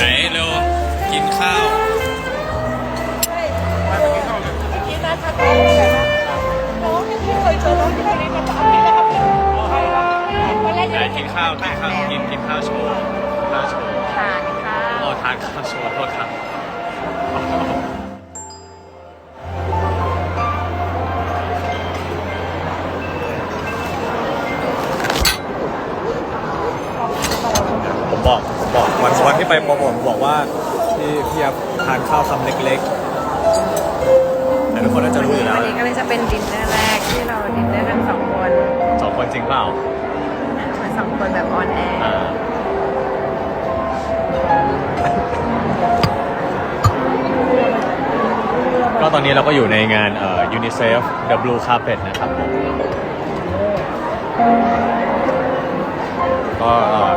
ไหนเร็วกินข้าวเมื่อกี้นะทักน้องไปเลยนะน้องยังไม่เคยเจอน้องที่ไหนเลยนะอาทิตย์นะครับใครนะวันแรกไหนกินข้าวกินข้าวกินกินข้าวโชว์ข้าวโชว์ทานข้าวอ๋อทานข้าวโช ไปโปรโมทผมบอกว่าพี่พี่ครับทานข้าวคำเล็กๆ แต่ทุกคนน่าจะรู้อยู่แล้ววันนี้ก็เลยจะเป็นดินเนอร์แรกที่เราดินเนอร์กันสองคนสองคนจริงเปล่าเหมือนสองคนแบบออนแอร์อ่าก็ตอนนี้เราก็อยู่ในงานเอ่อ UNICEF The Blue Carpet นะครับผมก็เอ่อ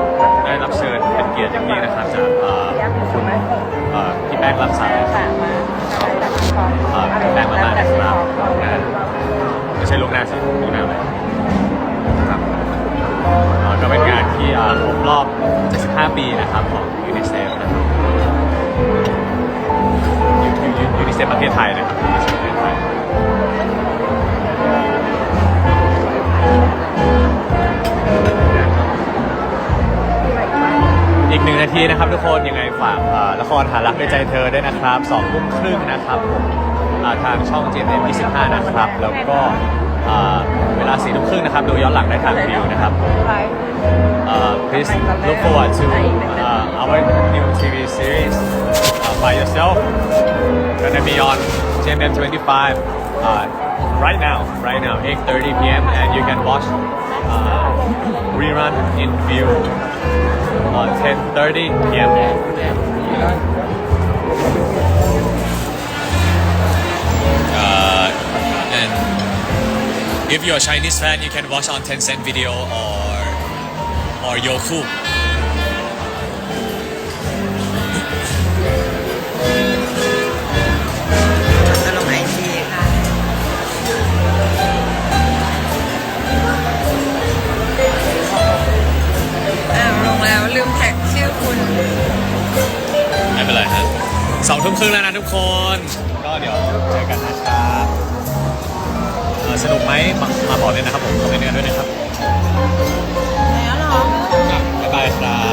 ได้รับเชิญ เป็นเกียรติอย่างยิ่งนะครับจากเอ่อคุณเอ่อพี่แป้งรับสายค่ะมาใช่แต่ขอเอ่อพี่แป้งมาได้นะครับงานไม่ใช่ลูกน้าสิลูกน้าอะไรครับเอ่อก็เป็นงานที่เอ่อครบรอบ 75 ปีนะครับของ UNICEF นะครับยูนิเซฟประเทศ นึ่นะครับทุกคนยังไงฝากเอ่อละครหารักด้วยใจเธอด้วยนะครับสองทุ่มครึ่งนะครับผมอ่าทางช่อง GMM 25นะครับ แล้วก็อ่าเวลาสี่ทุ่มครึ่งนะครับดูย้อนหลังได้ทางวิวนะครับไลฟ์ uh, please look forward to uh, our new TV series uh, by yourself. Gonna be on GMM 25 uh, right now, right now, 8:30 p.m. and you can watch uh, rerun in view on 10:30 p.m. Uh, and if you're a Chinese fan, you can watch on Tencent Video or or Yoku. มแท็กชื่อคุณไม่เป็นไรฮะสองทุ่มครึ่งแล้วนะทุกคน ก็เดี๋ยวเจอกันนะครับเอ่อสนุกไหมมามาบอกเลยนะครับผมคอมเมนต์กันด้วยนะครับแล้วเหรอบ๊ายบายครับ